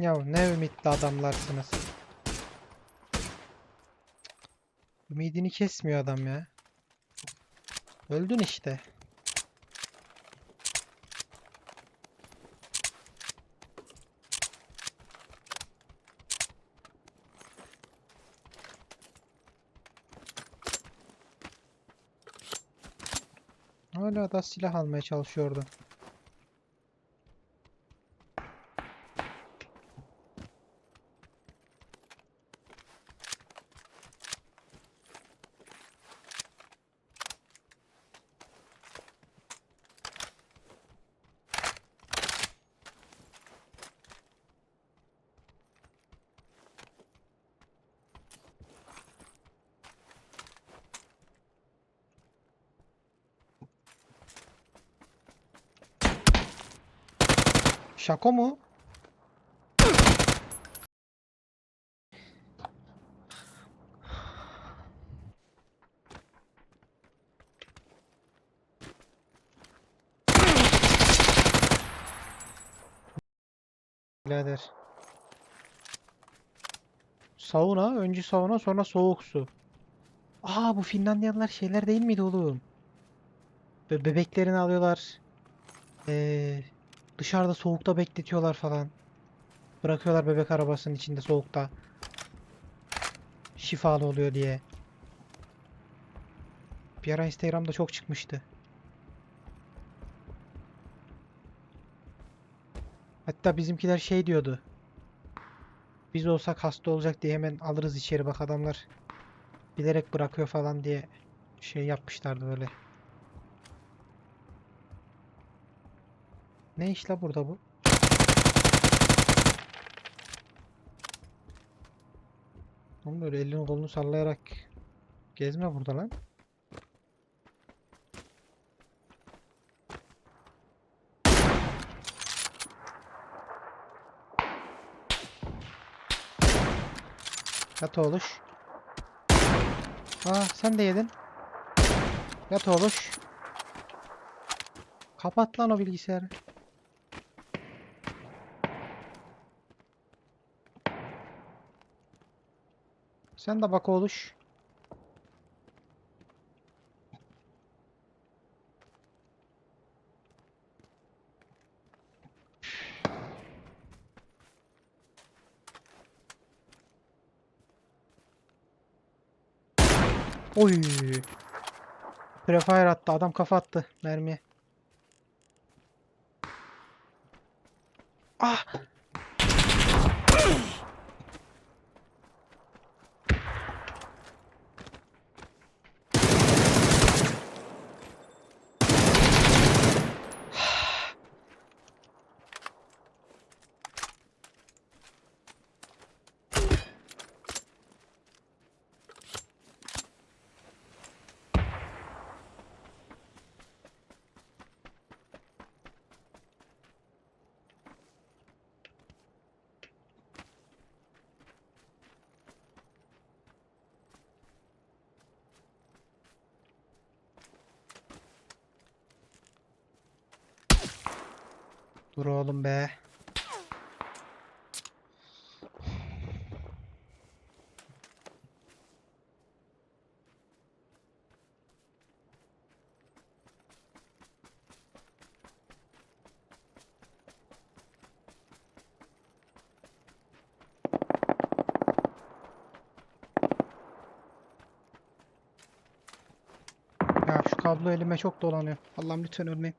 Ya ne ümitli adamlarsınız. Ümidini kesmiyor adam ya. Öldün işte. Hala da silah almaya çalışıyordu. Şako mu? Birader. Sauna, önce sauna sonra soğuk su. Aa bu Finlandiyalılar şeyler değil miydi oğlum? Be bebeklerini alıyorlar. Ee, dışarıda soğukta bekletiyorlar falan. Bırakıyorlar bebek arabasının içinde soğukta. Şifalı oluyor diye. Bir ara Instagram'da çok çıkmıştı. Hatta bizimkiler şey diyordu. Biz olsak hasta olacak diye hemen alırız içeri bak adamlar bilerek bırakıyor falan diye şey yapmışlardı böyle. Ne iş la burada bu? Oğlum böyle elini kolunu sallayarak gezme burada lan. Yat oğluş. Aa sen de yedin. Yat oğluş. Kapat lan o bilgisayarı. Sen de bak oğluş. Oy. Prefire attı. Adam kafa attı mermiye. Ah! Dur oğlum be. Ya şu kablo elime çok dolanıyor. Allah'ım lütfen ölmeyeyim.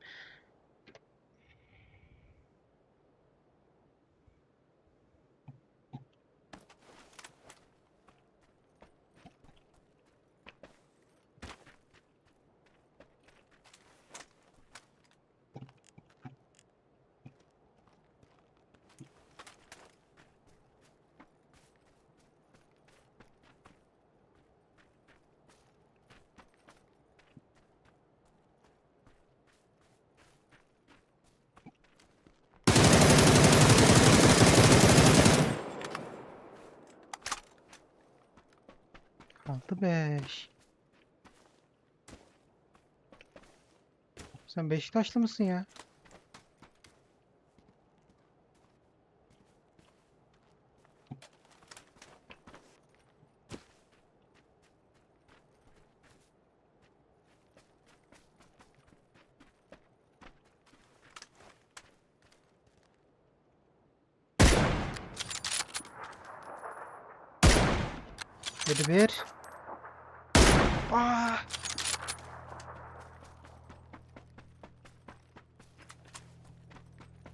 Artı 5. Sen Beşiktaşlı mısın ya? Yedi bir. Aa!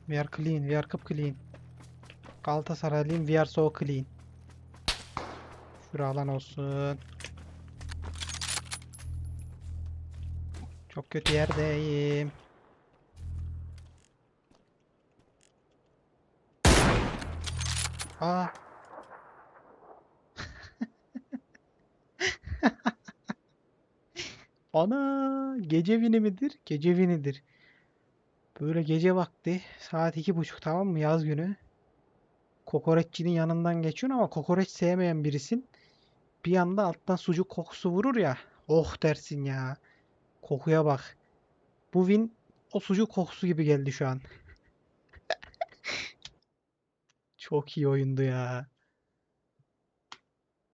We are clean, we are cup clean. Galatasaraylıyım, we are so clean. Şura alan olsun. Çok kötü yerdeyim. Aa. Ana gece vini midir? Gece vinidir. Böyle gece vakti saat iki buçuk tamam mı yaz günü. Kokoreççinin yanından geçiyorsun ama kokoreç sevmeyen birisin. Bir anda alttan sucuk kokusu vurur ya. Oh dersin ya. Kokuya bak. Bu win o sucuk kokusu gibi geldi şu an. Çok iyi oyundu ya.